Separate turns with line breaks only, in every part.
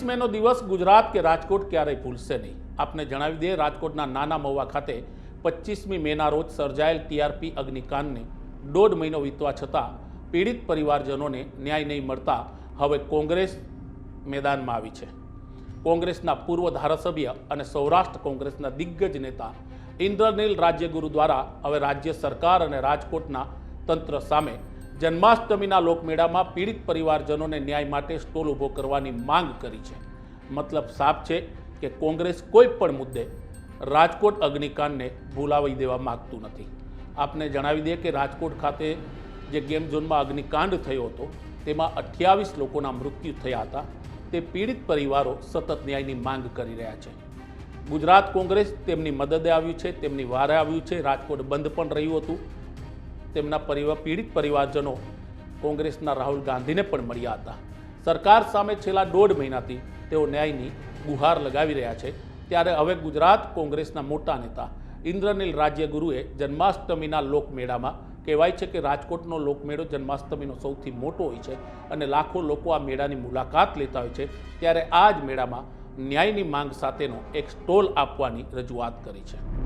પચીસ મેનો દિવસ ગુજરાત કે રાજકોટ ક્યારેય ભૂલશે નહીં. આપને જણાવી દઈએ, રાજકોટના નાના મહુવા ખાતે પચીસમી મેના રોજ સર્જાયેલ ટીઆરપી અગ્નિકાંડને દોઢ મહિનો વીતવા છતાં પીડિત પરિવારજનોને ન્યાય નહીં મળતા હવે કોંગ્રેસ મેદાનમાં આવી છે. કોંગ્રેસના પૂર્વ ધારાસભ્ય અને સૌરાષ્ટ્ર કોંગ્રેસના દિગ્ગજ નેતા ઇન્દ્રનીલ રાજ્યગુરુ દ્વારા હવે રાજ્ય સરકાર અને રાજકોટના તંત્ર સામે જન્માષ્ટમીના લોકમેળામાં પીડિત પરિવારજનોને ન્યાય માટે સ્ટોલ ઊભો કરવાની માંગ કરી છે. મતલબ સાફ છે કે કોંગ્રેસ કોઈ પણ મુદ્દે રાજકોટ અગ્નિકાંડને ભૂલાવી દેવા માગતું નથી. આપને જણાવી દઈએ કે રાજકોટ ખાતે જે ગેમ ઝોનમાં અગ્નિકાંડ થયો હતો, તેમાં અઠ્યાવીસ લોકોના મૃત્યુ થયા હતા. તે પીડિત પરિવારો સતત ન્યાયની માંગ કરી રહ્યા છે. ગુજરાત કોંગ્રેસ તેમની મદદે આવ્યું છે, તેમની વારે આવ્યું છે. રાજકોટ બંધ પણ રહ્યું હતું. તેમના પરિવાર પીડિત પરિવારજનો કોંગ્રેસના રાહુલ ગાંધીને પણ મળ્યા હતા. સરકાર સામે છેલ્લા દોઢ મહિનાથી તેઓ ન્યાયની ગુહાર લગાવી રહ્યા છે. ત્યારે હવે ગુજરાત કોંગ્રેસના મોટા નેતા ઇન્દ્રનીલ રાજ્યગુરુએ જન્માષ્ટમીના લોકમેળામાં કહેવાય છે કે રાજકોટનો લોકમેળો જન્માષ્ટમીનો સૌથી મોટો હોય છે અને લાખો લોકો આ મેળાની મુલાકાત લેતા હોય છે. ત્યારે આ જ મેળામાં ન્યાયની માંગ સાથેનો એક સ્ટોલ આપવાની રજૂઆત કરી છે.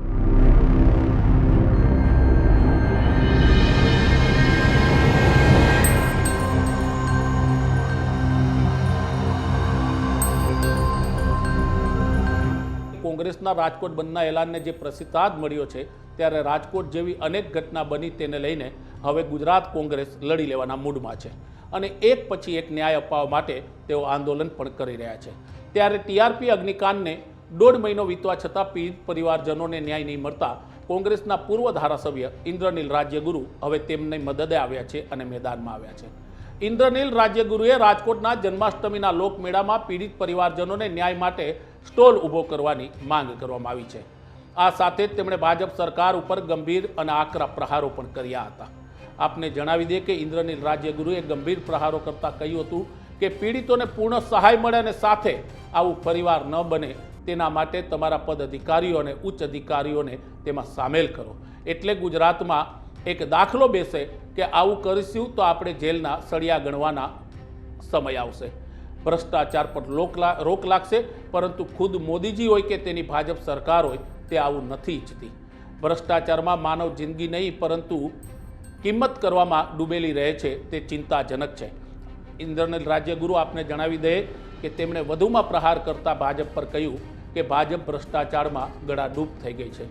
કોંગ્રેસના રાજકોટ બંધના એલાનને જે પ્રતિસાદ મળ્યો છે, ત્યારે રાજકોટ જેવી અનેક ઘટના બની તેને લઈને હવે ગુજરાત કોંગ્રેસ લડી લેવાના મૂડમાં છે. અને એક પછી એક ન્યાય અપાવવા માટે તેઓ આંદોલન પણ કરી રહ્યા છે. ત્યારે ટીઆરપી અગ્નિકાંડને દોઢ મહિનો વીતવા છતાં પીડિત પરિવારજનોને ન્યાય નહીં મળતા કોંગ્રેસના પૂર્વ ધારાસભ્ય ઇન્દ્રનીલ રાજ્યગુરુ હવે તેમની મદદે આવ્યા છે અને મેદાનમાં આવ્યા છે. ઇન્દ્રનીલ રાજ્યગુરુએ રાજકોટના જન્માષ્ટમીના લોકમેળામાં પીડિત પરિવારજનોને ન્યાય માટે સ્ટોલ ઊભો કરવાની માંગ કરવામાં આવી છે. આ સાથે જ તેમણે ભાજપ સરકાર ઉપર ગંભીર અને આકરા પ્રહારો પણ કર્યા હતા. આપને જણાવી દઈએ કે ઇન્દ્રનીલ રાજ્યગુરુએ ગંભીર પ્રહારો કરતા કહ્યું હતું કે પીડિતોને પૂર્ણ સહાય મળે અને સાથે આવું પરિવાર ન બને તેના માટે તમારા પદ અધિકારીઓ અને ઉચ્ચ અધિકારીઓને તેમાં સામેલ કરો. એટલે ગુજરાતમાં એક દાખલો બેસે કે આવું કરીશું તો આપણે જેલના સળિયા ગણવાના સમય આવશે. ભ્રષ્ટાચાર પર રોક લાગશે, પરંતુ ખુદ મોદીજી હોય કે તેની ભાજપ સરકાર હોય, તે આવું નથી ઈચ્છતી. ભ્રષ્ટાચારમાં માનવ જિંદગી નહીં, પરંતુ કિંમત કરવામાં ડૂબેલી રહે છે, તે ચિંતાજનક છે. ઇન્દ્રનીલ રાજ્યગુરુ આપને જણાવી દે કે તેમણે વધુમાં પ્રહાર કરતા ભાજપ પર કહ્યું કે ભાજપ ભ્રષ્ટાચારમાં ગળાડૂબ થઈ ગઈ છે.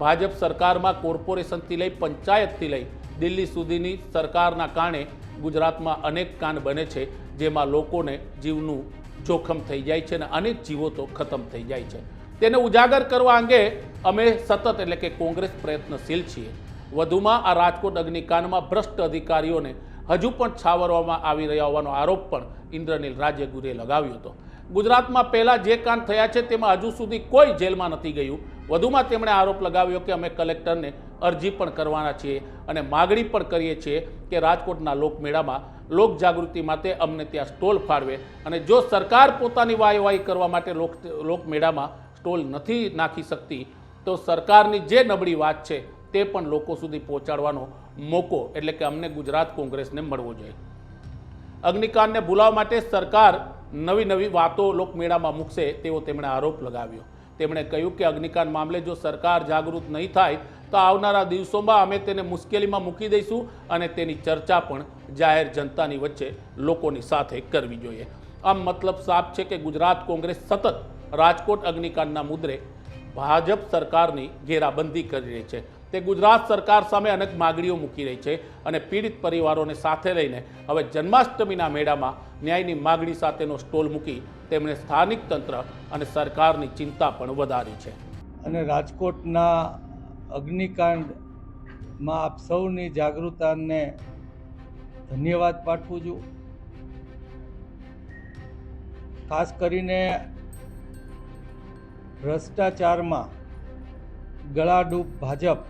ભાજપ સરકારમાં કોર્પોરેશનથી લઈ, પંચાયતથી લઈ, દિલ્હી સુધીની સરકારના કારણે ગુજરાતમાં અનેક કાંડ બને છે જેમાં લોકોને જીવનું જોખમ થઈ જાય છે અને અનેક જીવો તો ખતમ થઈ જાય છે. તેને ઉજાગર કરવા અંગે અમે સતત એટલે કે કોંગ્રેસ પ્રયત્નશીલ છીએ. વધુમાં આ રાજકોટ અગ્નિકાંડમાં ભ્રષ્ટ અધિકારીઓને હજુ પણ છાવરવામાં આવી રહ્યા હોવાનો આરોપ પણ ઇન્દ્રનીલ રાજ્યગુરુએ લગાવ્યો હતો. ગુજરાતમાં પહેલાં જે કાંડ થયા છે તેમાં હજુ સુધી કોઈ જેલમાં નથી ગયું. વધુમાં તેમણે આરોપ લગાવ્યો કે અમે કલેક્ટરને અરજી પણ કરવાના છીએ અને માગણી પણ કરીએ છીએ કે રાજકોટના લોકમેળામાં લોક જાગૃતિ માટે અમને ત્યાં સ્ટોલ ફાળવે. અને જો સરકાર પોતાની વાહવાહી કરવા માટે લોક લોકમેળામાં સ્ટોલ નથી નાખી શકતી, તો સરકારની જે નબળી વાત છે, તે પણ લોકો સુધી પહોંચાડવાનો મોકો એટલે કે અમને ગુજરાત કોંગ્રેસને મળવો જોઈએ. અગ્નિકાંડને ભૂલાવવા માટે સરકાર નવી નવી વાતો લોકમેળામાં મૂકશે તેવો તેમણે આરોપ લગાવ્યો. તેમણે કહ્યું કે અગ્નિકાંડ મામલે જો સરકાર જાગૃત નહીં થાય તો આવનારા દિવસોમાં અમે તેને મુશ્કેલીમાં મૂકી દઈશું અને તેની ચર્ચા પણ જાહેર જનતાની વચ્ચે લોકોની સાથે કરવી જોઈએ. આમ મતલબ સાફ છે કે ગુજરાત કોંગ્રેસ સતત રાજકોટ અગ્નિકાંડના મુદ્દે ભાજપ સરકારની ઘેરાબંધી કરી રહી છે. તે ગુજરાત સરકાર સામે અનેક માગણીઓ મૂકી રહી છે અને પીડિત પરિવારોને સાથે લઈને હવે જન્માષ્ટમીના મેળામાં ન્યાયની માગણી સાથેનો સ્ટોલ મૂકી તેમણે સ્થાનિક તંત્ર અને સરકારની ચિંતા પણ વધારી છે.
અને રાજકોટના અગ્નિકાંડમાં આપ સૌની જાગૃતતાને ધન્યવાદ પાઠવું છું. ખાસ કરીને ભ્રષ્ટાચારમાં ગળાડૂબ ભાજપ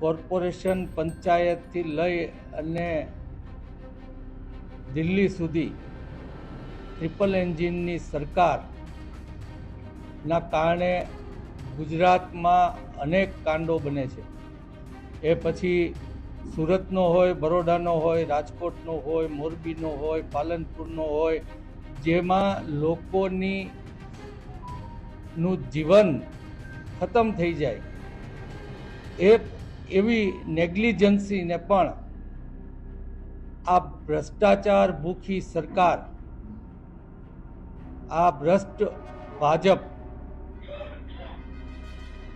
કોર્પોરેશન પંચાયતથી લઈ અને દિલ્હી સુધી ટ્રિપલ એન્જિનની સરકારના કારણે ગુજરાતમાં અનેક કાંડો બને છે. એ પછી સુરતનો હોય, બરોડાનો હોય, રાજકોટનો હોય, મોરબીનો હોય, પાલનપુરનો હોય, જેમાં લોકોની નું જીવન ખતમ થઈ જાય. એ એવી નેગ્લિજન્સીને પણ આ ભ્રષ્ટાચાર ભૂખી સરકાર, આ ભ્રષ્ટ ભાજપ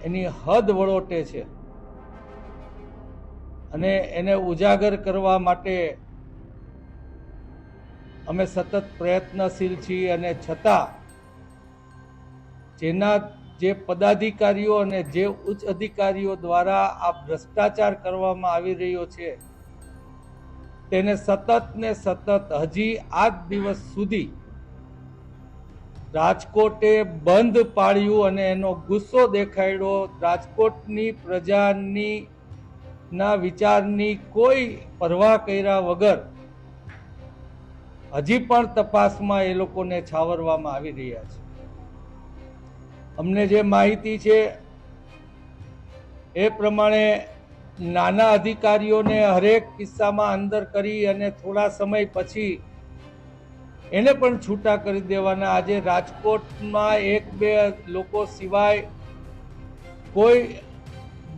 એની હદ વળોટે છે. અને એને ઉજાગર કરવા માટે અમે સતત પ્રયત્નશીલ છીએ અને છતાં જેના જે પદાધિકારીઓ અને જે ઉચ્ચ અધિકારીઓ દ્વારા આ ભ્રષ્ટાચાર કરવામાં આવી રહ્યો છે, તેને સતત ને સતત હજી આજ દિવસ સુધી રાજકોટે બંધ પાડ્યું અને એનો ગુસ્સો દેખાડ્યો રાજકોટની પ્રજાની ના વિચારની કોઈ પરવા કર્યા વગર હજી પણ તપાસમાં એ લોકોને છાવરવામાં આવી રહ્યા છે. અમને જે માહિતી છે એ પ્રમાણે નાના અધિકારીઓને હરેક કિસ્સામાં અંદર કરી અને થોડા સમય પછી એને પણ છૂટા કરી દેવાના. આજે રાજકોટમાં એક બે લોકો સિવાય કોઈ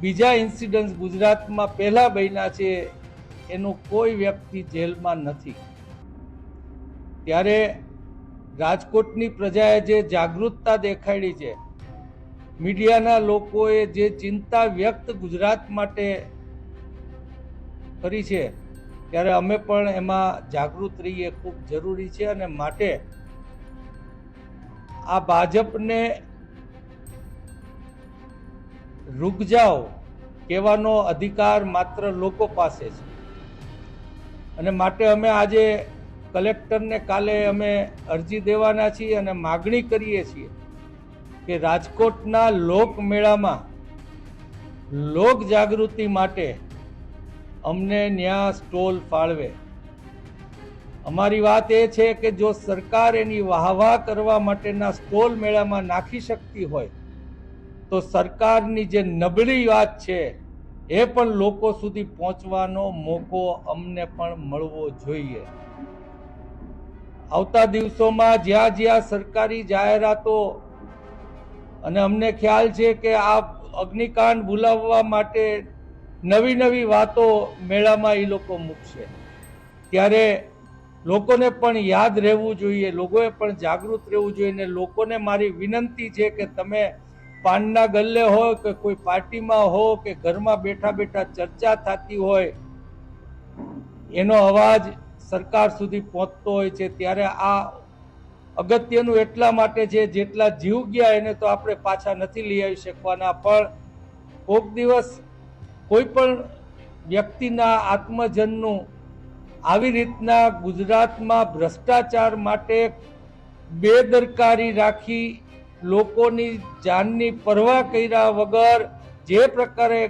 બીજા ઇન્સિડન્ટ્સ ગુજરાતમાં પહેલા બન્યા છે, એનું કોઈ વ્યક્તિ જેલમાં નથી. ત્યારે રાજકોટની પ્રજાએ જે જાગૃતતા દેખાડી છે, મીડિયાના લોકોએ જે ચિંતા વ્યક્ત ગુજરાત માટે કરી છે ત્યારે અમે પણ એમાં જાગૃત રહીએ, ખૂબ જરૂરી છે અને માટે આ ભાજપને રૂક જાઓ કહેવાનો અધિકાર માત્ર લોકો પાસે છે. અને માટે અમે આજે કલેક્ટરને કાલે અમે અરજી દેવાના છીએ અને માગણી કરીએ છીએ કે રાજકોટના લોકમેળામાં લોક જાગૃતિ માટે અમને ન્યા સ્ટોલ ફાળવે. અમારી વાત એ છે કે જો સરકાર એની વાહવાહ કરવા માટેના સ્ટોલ મેળામાં નાખી શકતી હોય, તો સરકારની જે નબળી વાત છે, એ પણ લોકો સુધી પહોંચવાનો મોકો અમને પણ મળવો જોઈએ. આવતા દિવસોમાં જ્યાં જ્યાં સરકારી જાહેરાતો, અને અમને ખ્યાલ છે કે આ અગ્નિકાંડ ભૂલાવવા માટે નવી નવી વાતો મેળામાં એ લોકો મૂકશે. ત્યારે લોકોને પણ યાદ રહેવું જોઈએ, લોકોએ પણ જાગૃત રહેવું જોઈએ ને લોકોને મારી વિનંતી છે કે તમે પાનના ગલ્લે હો કે કોઈ પાર્ટીમાં હો કે ઘરમાં બેઠા બેઠા ચર્ચા થતી હોય, એનો અવાજ સરકાર સુધી પહોંચતો હોય છે. ત્યારે આ અગત્યનું એટલા માટે છે, જેટલા જીવ ગયા એને તો આપણે પાછા નથી લઈ આવી શકવાના. પણ કોક દિવસ કોઈ પણ વ્યક્તિના આત્મજનનું આવી રીતના ગુજરાતમાં ભ્રષ્ટાચાર માટે બેદરકારી રાખી લોકોની જાનની પરવા કર્યા વગર જે પ્રકારે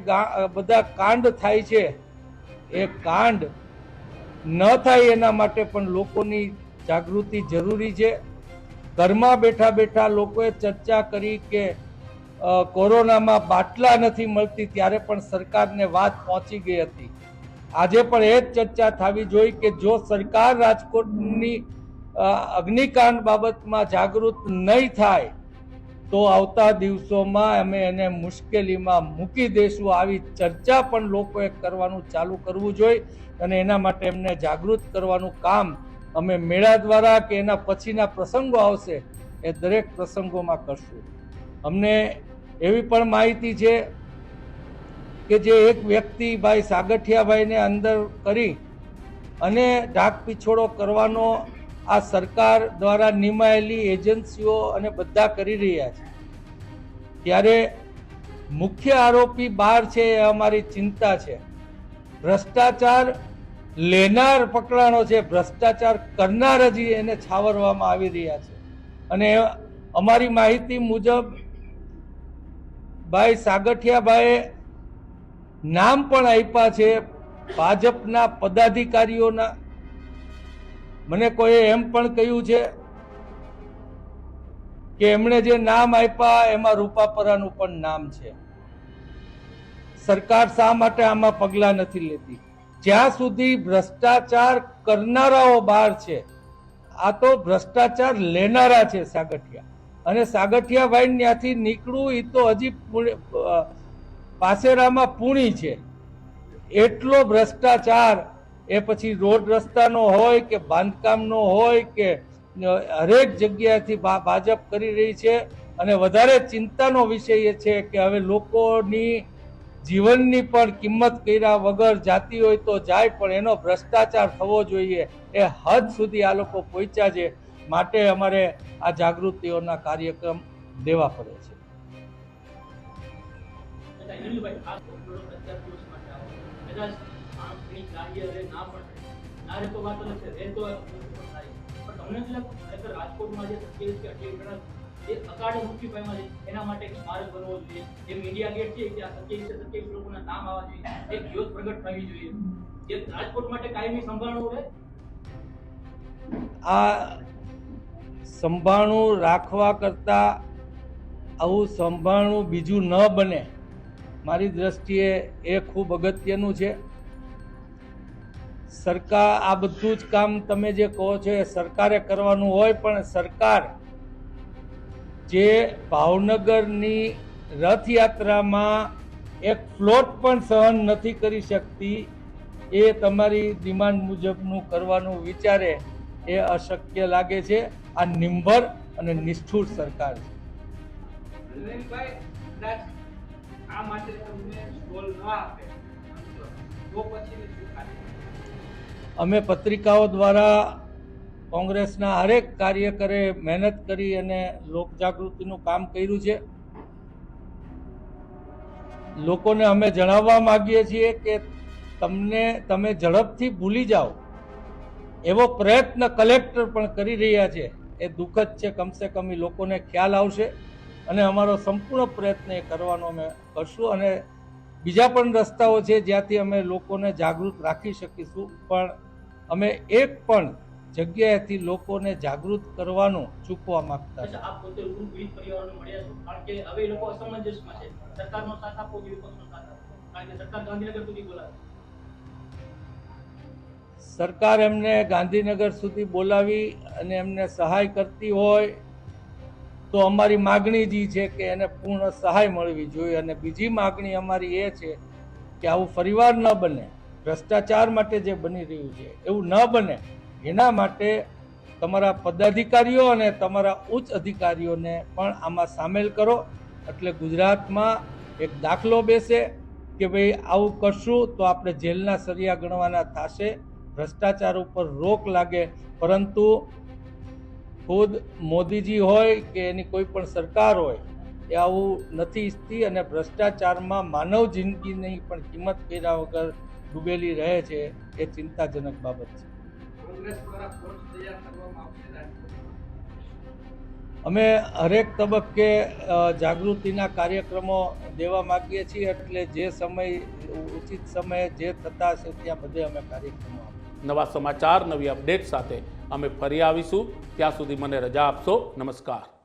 બધા કાંડ થાય છે, એ કાંડ ન થાય એના માટે પણ લોકોની જાગૃતિ જરૂરી છે. ઘરમાં બેઠા બેઠા લોકોએ ચર્ચા કરી કે કોરોનામાં બાટલા નથી મળતી ત્યારે પણ સરકારને વાત પહોંચી ગઈ હતી. આજે પણ એ જ ચર્ચા થવી જોઈએ કે જો સરકાર રાજકોટની અગ્નિકાંડ બાબતમાં જાગૃત નહીં થાય, તો આવતા દિવસોમાં અમે એને મુશ્કેલીમાં મૂકી દઈશું આવી ચર્ચા પણ લોકોએ કરવાનું ચાલુ કરવું જોઈએ અને એના માટે એમને જાગૃત કરવાનું કામ અમે મેળા દ્વારા કે એના પછીના પ્રસંગો આવશે એ દરેક પ્રસંગોમાં કરશું. અમને એવી પણ માહિતી છે કે જે એક વ્યક્તિ ભાઈ સાગઠિયાભાઈને અંદર કરી અને ઢાક પીછોડો કરવાનો આ સરકાર દ્વારા નિમાયેલી એજન્સીઓ અને બધા કરી રહ્યા છે. ત્યારે મુખ્ય આરોપી બહાર છે એ અમારી ચિંતા છે. ભ્રષ્ટાચાર લેનાર પકડાણો છે, ભ્રષ્ટાચાર કરનાર જ એને છાવરવામાં આવી રહ્યા છે. અને અમારી માહિતી મુજબ ભાઈ સાગઠિયાભાઈએ નામ પણ આપ્યા છે ભાજપના પદાધિકારીઓના. મને કોઈએ એમ પણ કહ્યું છે કે એમણે જે નામ આપ્યા એમાં રૂપાપરાનું પણ નામ છે. સરકાર શા માટે આમાં પગલાં નથી લેતી? જ્યાં સુધી ભ્રષ્ટાચાર કરનારાઓ બહાર છે, આ તો ભ્રષ્ટાચાર લેનારા છે સાગઠિયા. અને સાગઠિયા વાઇન ત્યાંથી નીકળવું એ તો હજી પાસેરામાં પૂણી છે. એટલો ભ્રષ્ટાચાર, એ પછી રોડ રસ્તાનો હોય કે બાંધકામનો હોય કે હરેક જગ્યાએથી ભાજપ કરી રહી છે. અને વધારે ચિંતાનો વિષય એ છે કે હવે લોકોની જીવનની પણ કિંમત કર્યા વગર જાતી હોય તો જાય, પણ એનો ભ્રષ્ટાચાર થવો જોઈએ. એ હદ સુધી આ લોકો પહોંચ્યા છે. માટે અમારે આ જાગૃતિઓના કાર્યક્રમ દેવા પડે છે
એટલે અનિલભાઈ, આ થોડો પ્રચાર દિવસ માટે આવો. કદાચ આંખની કાર્ય રહે, ના પણ રહે. ના રહે તો વાત અલગ છે, રહે તો આ પણ થાય. પણ તમને શું લાગે? ખરેખર રાજકોટમાં જે 27 કે 28 જણા જે અકાળે મૃત્યુ પામ્યા છે, એના માટે સ્મારક બનવો જોઈએ. જેમ મીડિયા ગેટ છે, કે આ 27 કે 27 લોકોના નામ આવવા જોઈએ. એક જ્યોત પ્રગટ થવી જોઈએ. જે રાજકોટ માટે કાયમી સંભાળવું રહે,
આ સંભાળણું રાખવા કરતાં આવું સંભાણું બીજું ન બને. મારી દ્રષ્ટિએ એ ખૂબ અગત્યનું છે. સરકાર, આ બધું જ કામ તમે જે કહો છો એ સરકારે કરવાનું હોય, પણ સરકાર જે ભાવનગરની રથયાત્રામાં એક ફ્લોટ પણ સહન નથી કરી શકતી, એ તમારી ડિમાન્ડ મુજબનું કરવાનું વિચારે. એ અશક્ય લાગે છે. આ નિંભર અને નિષ્ઠુર સરકાર છે. અમે પત્રિકાઓ દ્વારા કોંગ્રેસના હરેક કાર્યકરે મહેનત કરી અને લોકજાગૃતિનું કામ કર્યું છે. લોકોને અમે જણાવવા માગીએ છીએ કે તમને તમે ઝડપથી ભૂલી જાઓ. એવો પ્રયત્ન કલેક્ટર પણ કરી રહ્યા છે. એ દુઃખદ છે કમસે કમ એ લોકોને ખ્યાલ આવશે અને અમારો સંપૂર્ણ પ્રયત્ન એ કરવાનો અમે કરશું અને બીજા પણ રસ્તાઓ છે જ્યાંથી અમે લોકોને જાગૃત રાખી શકીશું. પણ અમે એક પણ જગ્યાએથી લોકોને જાગૃત કરવાનું ચૂકવા માંગતા નથી.
સરકાર
એમને ગાંધીનગર સુધી બોલાવી અને એમને સહાય કરતી હોય તો અમારી માગણી જે છે કે એને પૂર્ણ સહાય મળવી જોઈએ. અને બીજી માગણી અમારી એ છે કે આવું ફરીવાર ન બને. ભ્રષ્ટાચાર માટે જે બની રહ્યું છે, એવું ન બને. એના માટે તમારા પદાધિકારીઓ અને તમારા ઉચ્ચ અધિકારીઓને પણ આમાં સામેલ કરો. એટલે ગુજરાતમાં એક દાખલો બેસે કે ભાઈ આવું કરશું તો આપણે જેલના સરિયા ગણવાના થશે. ભ્રષ્ટાચાર ઉપર રોક લાગે પરંતુ ખુદ મોદીજી હોય કે એની કોઈ પણ સરકાર હોય એ આવું નથી ઈચ્છતી અને ભ્રષ્ટાચારમાં માનવ જિંદગીની પણ કિંમત કર્યા વગર ડૂબેલી રહે છે એ ચિંતાજનક બાબત છે અમે હરેક તબક્કે જાગૃતિના કાર્યક્રમો દેવા માગીએ છીએ એટલે જે સમય ઉચિત સમયે જે થતા હશે ત્યાં બધે અમે કાર્યક્રમો.
નવા સમાચાર નવી અપડેટ સાથે અમે ફરી આવીશું. ત્યાં સુધી મને રજા આપશો. નમસ્કાર.